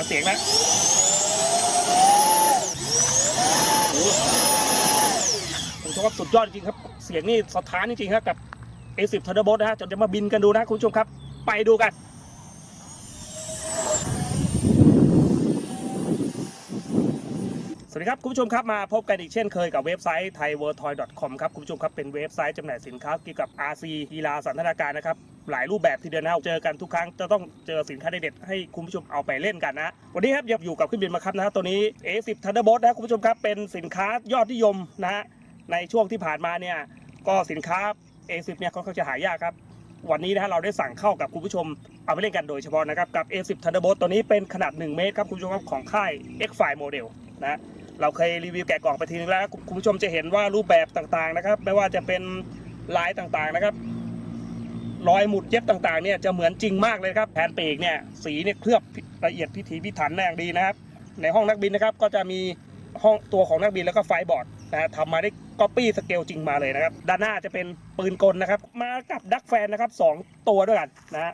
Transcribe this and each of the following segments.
ฟังเสียงนะโอ้โหคุณผู้ชมครับสุดยอดจริงครับ เสียงนี่สถานจริงๆครับกับ A10 Thunderbolt นะฮะจนจะมาบินกันดูนะคุณผู้ชมครับ ไปดูกันสวัสดีครับ คุณผู้ชมครับ มาพบกันอีกเช่นเคยกับเว็บไซต์ thaiworldtoy.com ครับ คุณผู้ชมครับ เป็นเว็บไซต์จำหน่ายสินค้าเกี่ยวกับ RC กีฬาสันทนาการนะครับ หลายรูปแบบทีเดียวนะครับเจอกันทุกครั้งจะต้องเจอสินค้าเด็ดๆให้คุณผู้ชมเอาไปเล่นกันนะวันนี้ครับยังอยู่กับขึ้นบินมาครับนะฮะตัวนี้ A10 Thunderbolt นะคุณผู้ชมครับเป็นสินค้ายอดนิยมนะฮะในช่วงที่ผ่านมาเนี่ยก็สินค้า A10 เนี่ยค่อนข้างจะหายากครับวันนี้นะฮะเราได้สั่งเข้ากับคุณผู้ชมเอาไปเล่นกันโดยเฉพาะนะครับกับ A10 Thunderbolt ตัวนี้เป็นขนาด 1 เมตรครับคุณผู้ชมครับของค่าย X5 Model นะเราเคยรีวิวแกะกล่องไปทีนึงแล้ว คุณผู้ชมจะเห็นว่ารูปแบบต่างๆนะครับ ไม่ว่าจะเป็นลายต่างๆนะครับ รอยหมุดเย็บต่างๆเนี่ยจะเหมือนจริงมากเลยครับแผนปีกเนี่ยสีเนี่ยเคลือบละเอียดพิถีพิถันแรงดีนะครับ ในห้องนักบินนะครับก็จะมีห้องตัวของนักบินแล้วก็ไฟบอร์ดนะฮะทำมาได้ก๊อปปี้สเกลจริงมาเลยนะครับ ด้านหน้าจะเป็นปืนกลนะครับ มากับดักแฟนนะครับสองตัวด้วยกันนะฮะ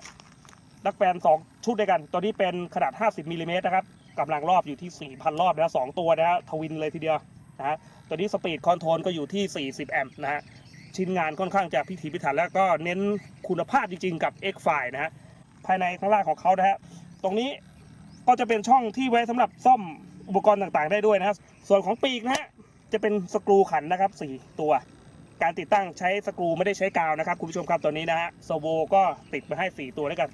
ดักแฟนสองชุดด้วยกัน ตัวนี้เป็นขนาด 50มิลลิเมตรนะครับกำลังรอบอยู่ที่ 4,000 รอบนะสองตัวนะฮะทวินเลยทีเดียวนะฮะตัวนี้สปีดคอนโทรลก็อยู่ที่ 40 แอมป์นะฮะ ชิ้นงานค่อนข้างจะพิถีพิถันแล้วก็เน้นคุณภาพจริงๆกับ X f i นะฮะภายในข้างล่างของเขานะฮะตรงนี้ก็จะเป็นช่องที่ไว้สำหรับซ่อมอุปกรณ์ต่างๆ ได้ด้วยนะฮะส่วนของปีกนะฮะจะเป็นสกรูขันนะครับ 4 ตัว การติดตั้งใช้สกรูไม่ได้ใช้กาวนะครับคุณผู้ชมครับตัวนี้นะฮะโซโวก็ติดมาให้ 4 ตัวด้วยกัน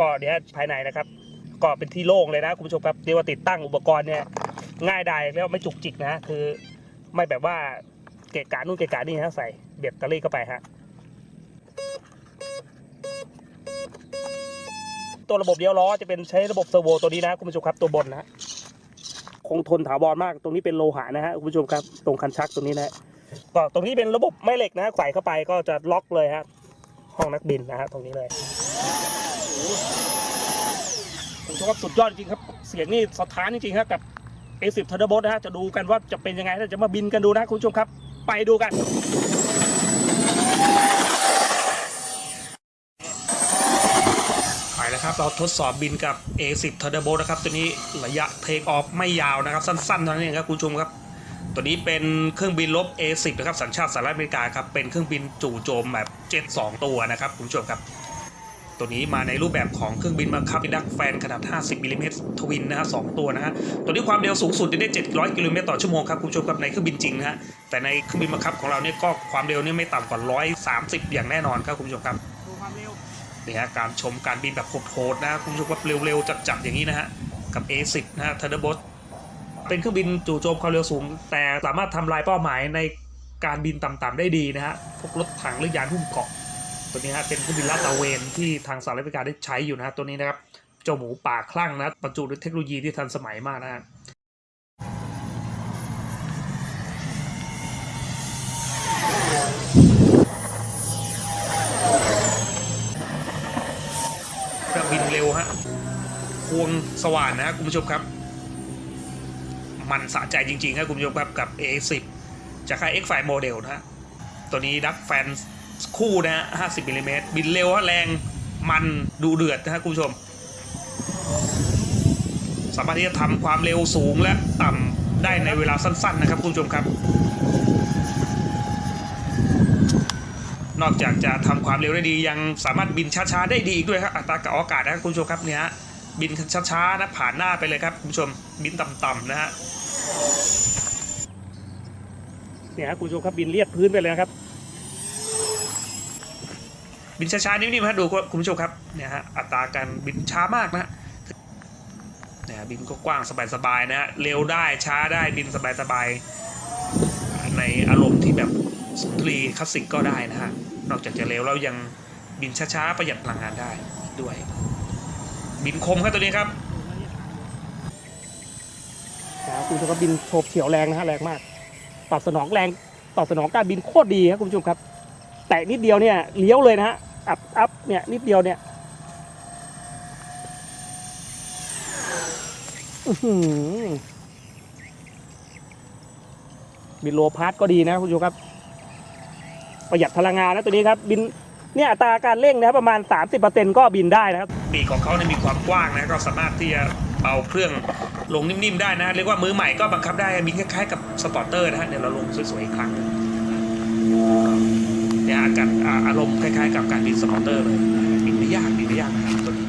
ก็เดี๋ยวภายในนะครับ ก็เป็นที่โล่งเลยนะคุณผู้ชมครับเรียกว่าติดตั้งอุปกรณ์เนี่ยง่ายดายแล้วไม่จุกจิกนะคือไม่แบบว่าเกะกะนู่นเกะกะนี่ฮะใส่เบ็ดตะลี่เข้าไปฮะตัวระบบเดียวล้อจะเป็นใช้ระบบเซอร์โวตัวนี้นะคุณผู้ชมครับตัวบนนะคงทนถาวรมากตรงนี้เป็นโลหะนะฮะคุณผู้ชมครับ ตรงคันชักตรงนี้นะก็ตรงนี้เป็นระบบแม่เหล็กนะฮะใส่เข้าไปก็จะล็อกเลยฮะห้องนักบินนะฮะตรงนี้เลย ผมชอบสุดยอดจริงครับ เสียงนี่สถานจริงๆครับกับ A10 Thunderbolt นะฮะจะดูกันว่าจะเป็นยังไงถ้าจะมาบินกันดูนะคุณผู้ชมครับ ไปดูกัน ไปแล้วครับ เราทดสอบบินกับ A10 Thunderbolt นะครับ ตัวนี้ระยะเทคออฟไม่ยาวนะครับ สั้นๆเท่านั้นเองครับคุณผู้ชมครับ ตัวนี้เป็นเครื่องบินลบ A10 นะครับสัญชาติสหรัฐอเมริกาครับเป็นเครื่องบินจู่โจมแบบเจ็ต2ตัวนะครับคุณผู้ชมครับ ตัวนี้มาในรูปแบบของเครื่องบินบังคับดักแฟนขนาด 50มิลลิเมตรทวินนะฮะสองตัวนะฮะตัวนี้ความเร็วสูงสุดได้ 700 กิโลเมตรต่อชั่วโมงครับคุณผู้ชมครับในเครื่องบินจริงนะฮะแต่ในเครื่องบินบังคับของเราเนี่ยก็ความเร็วเนี่ยไม่ต่ำกว่า 130 อย่างแน่นอนครับคุณผู้ชมครับดูความเร็วนี่ฮะการชมการบินแบบโหดๆนะคุณผู้ชมครับเร็วๆจัดๆอย่างนี้นะฮะกับ A10 นะฮะ Thunderbolt เป็นเครื่องบินจู่โจมความเร็วสูง แต่สามารถทำลายเป้าหมายในการบินต่ำๆได้ดีนะฮะพวกรถถังหรือยานหุ้มเกาะ ตัวนี้ฮะเป็นเครื่องบินลาดตระเวนที่ทางสหรัฐอเมริกาได้ใช้อยู่นะฮะตัวนี้นะครับเจ้าหมูป่าคลั่งนะบรรจุด้วยเทคโนโลยีที่ทันสมัยมากนะฮะเครื่องบินเร็วฮะควงสว่านนะฮะคุณผู้ชมครับ มันสะใจจริงๆครับคุณผู้ชมครับกับ A10 จากค่าย X5 Model นะฮะตัวนี้ดักแฟน คู่นะฮะ50มิลลิเมตรบินเร็วฮะแรงมันดูเดือดนะฮะคุณผู้ชม สามารถที่จะทำความเร็วสูงและต่ำได้ในเวลาสั้น ๆ นะครับคุณผู้ชมครับ นอกจากจะทำความเร็วได้ดียังสามารถบินช้าๆได้ดีอีกด้วยครับอัตรากับอากาศนะครับคุณผู้ชมครับเนี่ยฮะบินช้าๆนะผ่านหน้าไปเลยครับคุณผู้ชมบินต่ำๆนะฮะเนี่ยฮะคุณผู้ชมครับบินเลียดพื้นไปเลยนะครับ บินช้าๆนิ่มๆฮะดูคุณผู้ชมครับเนี่ยฮะอัตราการบินช้ามากนะเนี่ยฮะบินก็กว้างสบายๆนะฮะเร็วได้ช้าได้บินสบายๆในอารมณ์ที่แบบสุนทรีคลาสสิกก็ได้นะฮะนอกจากจะเร็วแล้วยังบินช้าๆประหยัดพลังงานได้ด้วย บินคมครับตัวนี้ครับคุณผู้ชมครับบินโฉบเฉี่ยวแรงนะฮะแรงมาก ตอบสนองแรงตอบสนองการบินโคตรดีครับคุณผู้ชมครับ แตะนิดเดียวเนี่ยเลี้ยวเลยนะฮะ อัพอัพเนี่ยนิดเดียวเนี่ยบินโลพาร์ก็ดีนะคุณผู้ชมครับ ประหยัดพลังงานนะตัวนี้ครับ บินเนี่ยอัตราการเร่งนะครับประมาณ 30%ก็บินได้นะครับปีกของเขาเนี่ยมีความกว้างนะก็สามารถที่จะเอาเครื่องลงนิ่มๆได้นะ เรียกว่ามือใหม่ก็บังคับได้มีคล้ายๆกับสปอร์เตอร์นะฮะเดี๋ยวเราลงสวยๆอีกครั้งนึง เนี่ยอาการอารมณ์คล้ายๆ กับการบินสปอเตอร์เลยบินไม่ยากบินไม่ยากนะครับตัวนี้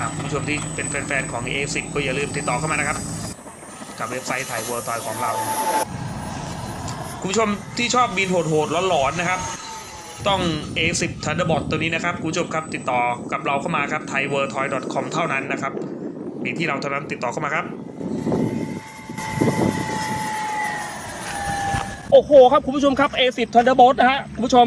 ครับคุณผู้ชมที่เป็นแฟนๆของ A10 ก็อย่าลืมติดต่อเข้ามานะครับ กับเว็บไซต์ไทย World Toy ของเรา คุณผู้ชมที่ชอบบินโหดๆหลอนๆนะครับ ต้อง A10 Thunderbolt ตัวนี้นะครับคุณผู้ชมครับติดต่อกับเราเข้ามาครับ thaiworldtoy.com เท่านั้นนะครับมีที่เราเท่านั้นติดต่อเข้ามาครับ โอ้โหครับคุณผู้ชมครับ A10 Thunderbolt นะฮะคุณผู้ชม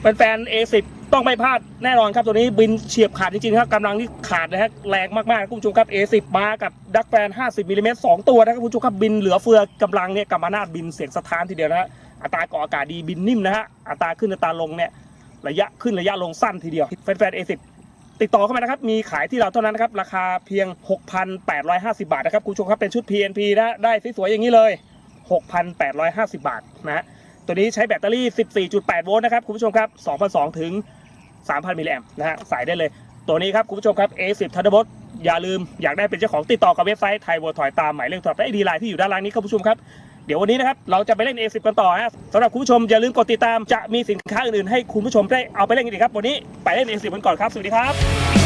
แฟนๆ A10 ต้องไม่พลาดแน่นอนครับ ตัวนี้บินเฉียบขาดจริงๆครับกำลังที่ขาดนะฮะแรงมากๆคุณผู้ชมครับ A10 มากับดักแฟน 50มิลลิเมตร2ตัวนะครับคุณผู้ชมครับบินเหลือเฟือกำลังเนี่ยกำมานาดบินเสียงสะท้านทีเดียวนะฮะ อัตราก่ออากาศดีบินนิ่มนะฮะอัตราขึ้นอัตราลงเนี่ยระยะขึ้นระยะลงสั้นทีเดียวแฟนๆ A10 ติดต่อเข้ามานะครับ มีขายที่เราเท่านั้นนะครับ ราคาเพียง 6,850 บาทนะครับ คุณผู้ชมครับ เป็นชุด PNP นะได้สวยๆอย่างนี้เลย 6,850 บาทนะฮะ ตัวนี้ใช้แบตเตอรี่ 14.8 โวลต์นะครับ คุณผู้ชมครับ 2,200 ถึง 3,000 มิลลิแอมป์นะฮะใส่ได้เลย ตัวนี้ครับคุณผู้ชมครับ A10 Thunderbolt อย่าลืมอยากได้เป็นเจ้าของติดต่อกับเว็บไซต์ไทย World Toy ตามหมายเลขโทรศัพท์และไอดีไลน์ที่อยู่ด้านล่างนี้ครับคุณผู้ชมครับ เดี๋ยววันนี้นะครับเราจะไปเล่น A10 กันต่อฮะสำหรับคุณผู้ชมอย่าลืมกดติดตามจะมีสินค้าอื่นๆให้คุณผู้ชมได้เอาไปเล่นกันอีกครับ วันนี้ไปเล่น A10 กันก่อนครับ สวัสดีครับ